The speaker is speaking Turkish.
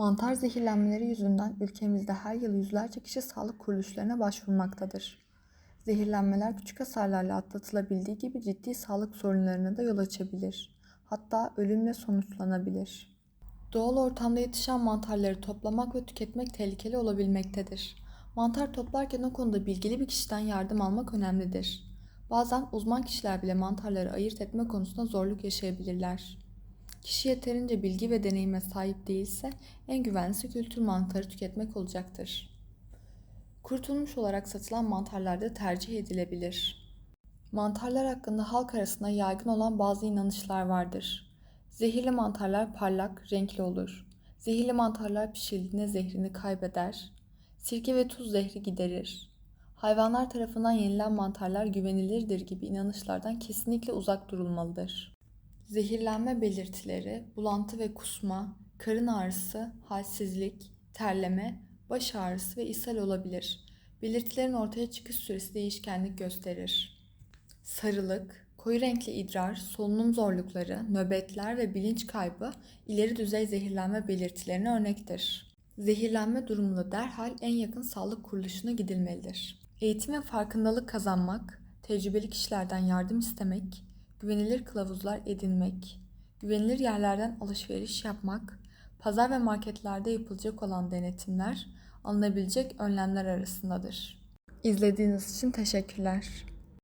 Mantar zehirlenmeleri yüzünden ülkemizde her yıl yüzlerce kişi sağlık kuruluşlarına başvurmaktadır. Zehirlenmeler küçük hasarlarla atlatılabildiği gibi ciddi sağlık sorunlarına da yol açabilir. Hatta ölümle sonuçlanabilir. Doğal ortamda yetişen mantarları toplamak ve tüketmek tehlikeli olabilmektedir. Mantar toplarken o konuda bilgili bir kişiden yardım almak önemlidir. Bazen uzman kişiler bile mantarları ayırt etme konusunda zorluk yaşayabilirler. Kişi yeterince bilgi ve deneyime sahip değilse en güvenlisi kültür mantarı tüketmek olacaktır. Kurutulmuş olarak satılan mantarlar da tercih edilebilir. Mantarlar hakkında halk arasında yaygın olan bazı inanışlar vardır. Zehirli mantarlar parlak, renkli olur. Zehirli mantarlar pişirildiğinde zehrini kaybeder. Sirke ve tuz zehri giderir. Hayvanlar tarafından yenilen mantarlar güvenilirdir gibi inanışlardan kesinlikle uzak durulmalıdır. Zehirlenme belirtileri bulantı ve kusma, karın ağrısı, halsizlik, terleme, baş ağrısı ve ishal olabilir. Belirtilerin ortaya çıkış süresi değişkenlik gösterir. Sarılık, koyu renkli idrar, solunum zorlukları, nöbetler ve bilinç kaybı ileri düzey zehirlenme belirtilerine örnektir. Zehirlenme durumunda derhal en yakın sağlık kuruluşuna gidilmelidir. Eğitim ve farkındalık kazanmak, tecrübeli kişilerden yardım istemek, güvenilir kılavuzlar edinmek, güvenilir yerlerden alışveriş yapmak, pazar ve marketlerde yapılacak olan denetimler alınabilecek önlemler arasındadır. İzlediğiniz için teşekkürler.